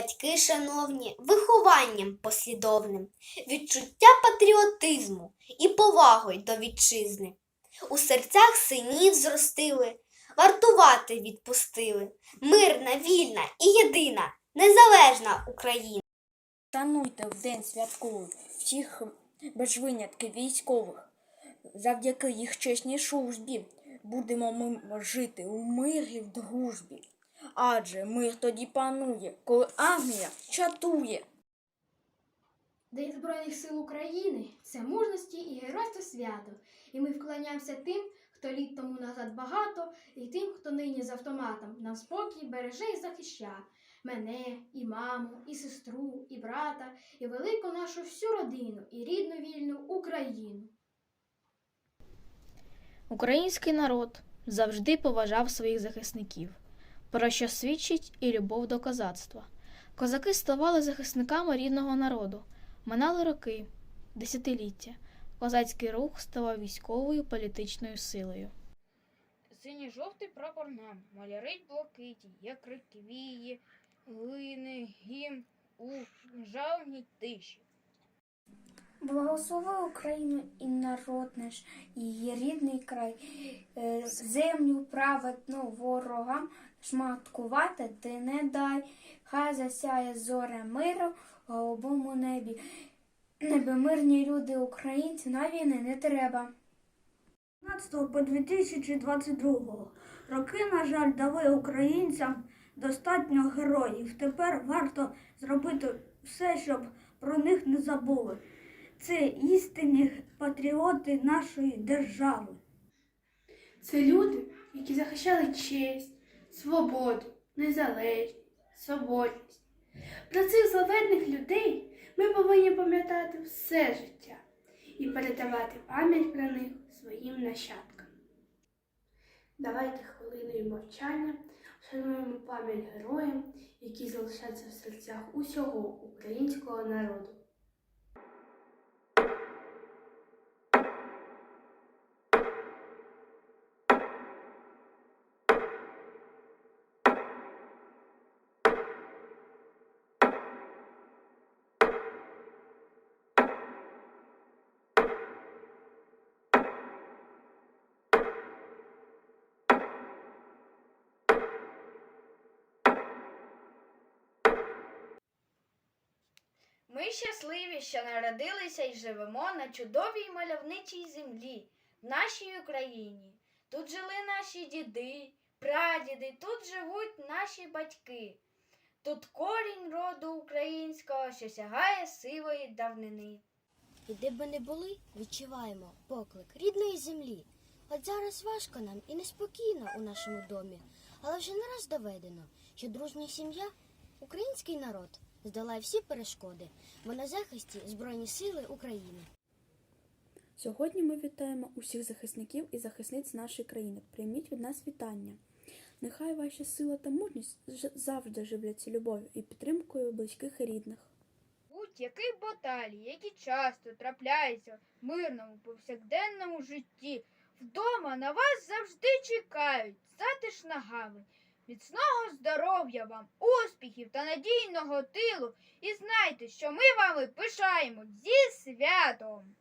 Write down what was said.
батьки шановні, вихованням послідовним, відчуття патріотизму і повагою до вітчизни. У серцях синів зростили, вартувати відпустили. Мирна, вільна і єдина, незалежна Україна. Шануйте в день святковий всіх без винятків військових. Завдяки їх чесній службі будемо ми жити у мирі в дружбі. Адже мир тоді панує, коли армія чатує. День Збройних сил України це мужності і геройство свято. І ми вклоняємося тим, хто літ тому назад багато, і тим, хто нині з автоматом нам спокій береже і захища. Мене, і маму, і сестру, і брата, і велику нашу всю родину, і рідну вільну Україну. Український народ завжди поважав своїх захисників, про що свідчить і любов до козацтва. Козаки ставали захисниками рідного народу, минали роки, десятиліття. Козацький рух ставав військовою політичною силою. Синій жовтий прапор нам малярить блакиті, як реквії, глини, гімн у жалній тиші. Благослови Україну і народ наш, її рідний край, Е, землю праведну ворогам шматкувати ти не дай, хай засяє зоря миру в голубому небі. Небі мирні люди українці на війни не треба. 2015 по 2022 роки, на жаль, дали українцям достатньо героїв. Тепер варто зробити все, щоб про них не забули. Це істинні патріоти нашої держави. Це люди, які захищали честь, свободу, незалежність, свободність. Про цих славетних людей ми повинні пам'ятати все життя і передавати пам'ять про них своїм нащадкам. Давайте хвилиною мовчання вшануємо пам'ять героям, які залишаються в серцях усього українського народу. Ми щасливі, що народилися і живемо на чудовій мальовничій землі, в нашій Україні. Тут жили наші діди, прадіди, тут живуть наші батьки. Тут корінь роду українського, що сягає сивої давнини. І де б ми не були, відчуваємо поклик рідної землі. От зараз важко нам і неспокійно у нашому домі, але вже не раз доведено, що дружня сім'я, український народ, здолає всі перешкоди, бо на захисті Збройні Сили України. Сьогодні ми вітаємо усіх захисників і захисниць нашої країни. Прийміть від нас вітання. Нехай ваша сила та мужність завжди живляться любов'ю і підтримкою близьких і рідних. Будь-яких баталій, які часто трапляються в мирному повсякденному житті, вдома на вас завжди чекають затишна гавань. Міцного здоров'я вам, успіхів та надійного тилу. І знайте, що ми вами пишаємо зі святом.